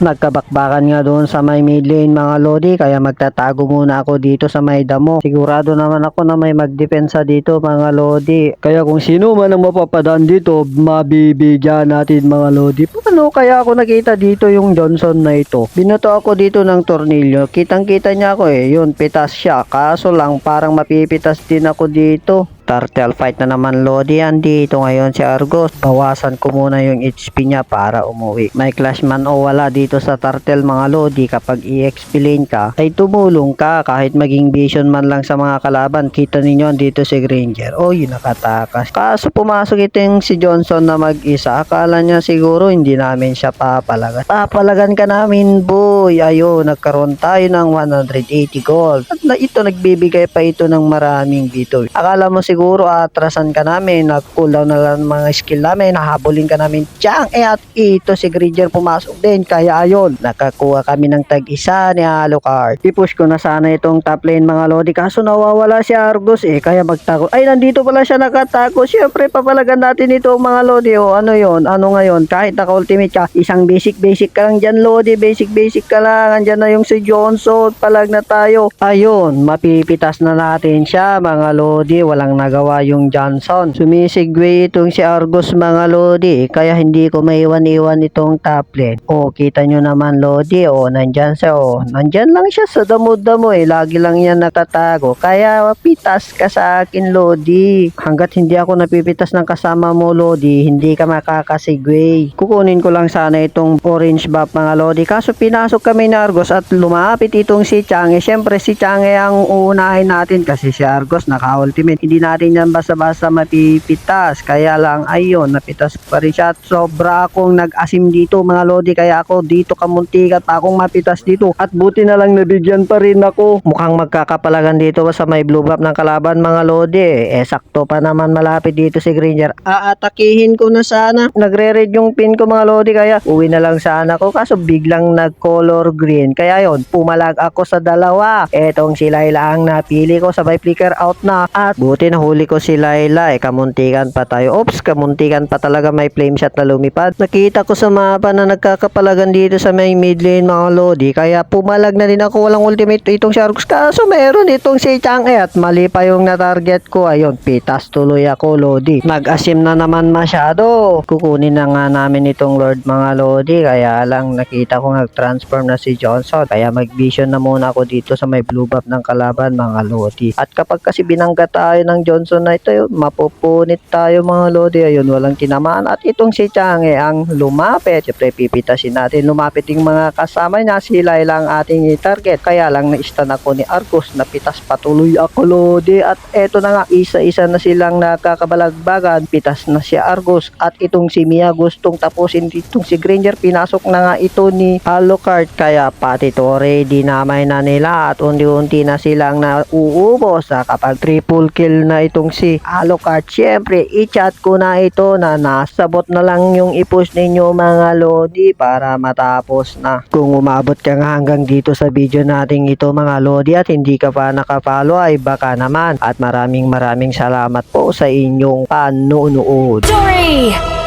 Nagkabakbakan nga doon sa may mid lane mga lodi kaya magtatago muna ako dito sa may damo. Sigurado naman ako na may magdepensa dito mga lodi. Kaya kung sino man ang mapapadaan dito, mabibigyan natin mga lodi. Paano kaya ako nakita dito yung Johnson na ito? Binato ako dito ng tornilyo. Kitang kita niya ako eh. Yun, pitas siya. Kaso lang parang mapipitas din ako dito. Turtle fight na naman Lodi andito ngayon si Argos. Bawasan ko muna yung HP niya para umuwi. May clash man o wala dito sa Turtle mga Lodi kapag i-XP lane ka ay tumulong ka kahit maging vision man lang sa mga kalaban. Kita ninyo dito si Granger. Oh yun nakatakas. Kaso pumasok ito yung si Johnson na mag-isa. Akala niya siguro hindi namin siya papalagan. Papalagan ka namin boy. Ayun nagkaroon tayo ng 180 gold. At na ito nagbibigay pa ito ng maraming dito. Akala mo siguro atrasan ka namin, nag-cooldown na lang mga skill namin, nahabulin ka namin tiyang. Eh at ito si Granger pumasok din, kaya ayun, nakakuha kami ng tag-isa ni Alucard. I-push ko na sana itong top lane mga lodi, kaso nawawala si Argus eh, kaya magtago. Ay, nandito pala siya nakatago. Siyempre, papalagan natin ito mga lodi. O ano yon ano ngayon, kahit naka-ultimate ka, isang basic-basic ka lang dyan lodi, basic-basic ka lang. Andyan na yung si Johnson, palag na tayo. Ayun, mapipitas na natin siya mga lodi, walang nagawa yung Johnson. Sumisigway itong si Argus mga lodi, kaya hindi ko maiwan-iwan itong top lane. O, kita nyo naman lodi, o, nandyan siya, o, nandyan lang siya sa damo-damo eh, lagi lang yan natatago. Kaya pitas ka sa akin lodi. Hanggat hindi ako napipitas ng kasama mo lodi, hindi ka makakasigway. Kukunin ko lang sana itong orange buff mga lodi, kaso pinasok kami ni Argus at lumapit itong si Change. Siyempre si Change ang uunahin natin kasi si Argus naka-ultimate. Hindi natin yan basta-basta mapipitas. Kaya lang ayun, napitas pa rin siya. Sobra akong nag-asim dito mga lodi. Kaya ako dito kamuntikat pa akong mapitas dito. At buti na lang nabigyan pa rin ako. Mukhang magkakapalagan dito sa may blue buff ng kalaban mga lodi. Eh sakto pa naman malapit dito si Granger. Aatakihin ko na sana. Nagre-red yung pin ko mga lodi. Kaya uwi na lang sana ako. Kaso biglang nag-color green. Kaya yon pumalag ako sa dalawa. Etong si Layla ang napili ko. Sabay flicker out na. At buti nahuli ko si Layla. Eh kamuntikan pa tayo. Oops, kamuntikan pa talaga may flame shot na lumipad. Nakita ko sa mapa na nagkakapalagan dito sa may mid lane mga lodi. Kaya pumalag na din ako. Walang ultimate itong Sharks. Kaso meron itong si Chang E at mali pa yung na-target ko. Ayun, pitas tuloy ako lodi. Nag-asim na naman masyado. Kukunin na nga namin itong Lord mga lodi. Kaya lang nakita ko nag-transform na si Johnson. Kaya mag-vision na muna ako dito sa may blue buff ng kalaban mga lodi. At kapag kasi binangga tayo ng Johnson na ito, mapupunit tayo mga lodi. Ayun, walang tinamaan. At itong si Chang eh, ang lumapit. Siyempre, pipitasin natin. Lumapit yung mga kasama niya. Sila lang ating i-target. Kaya lang na-stun ako ni Arcos. Napitas patuloy ako lodi. At eto na nga, isa-isa na silang nakakabalagbagan. Pitas na si Argos. At itong si Mia gustong tapusin itong si Granger. Pinasok na nga ito ni Alucard. Kaya pati Torre, dinamay na nila. At unti-unti na silang nauubos. Na kapag triple kill na itong si Alucard. Siyempre, i-chat ko na ito na nasabot na lang yung i-push ninyo mga lodi para matapos na. Kung umabot ka nga hanggang dito sa video nating ito mga lodi at hindi ka pa nakapalo ay baka naman. At maraming maraming salamat po sa inyong panonood. Story!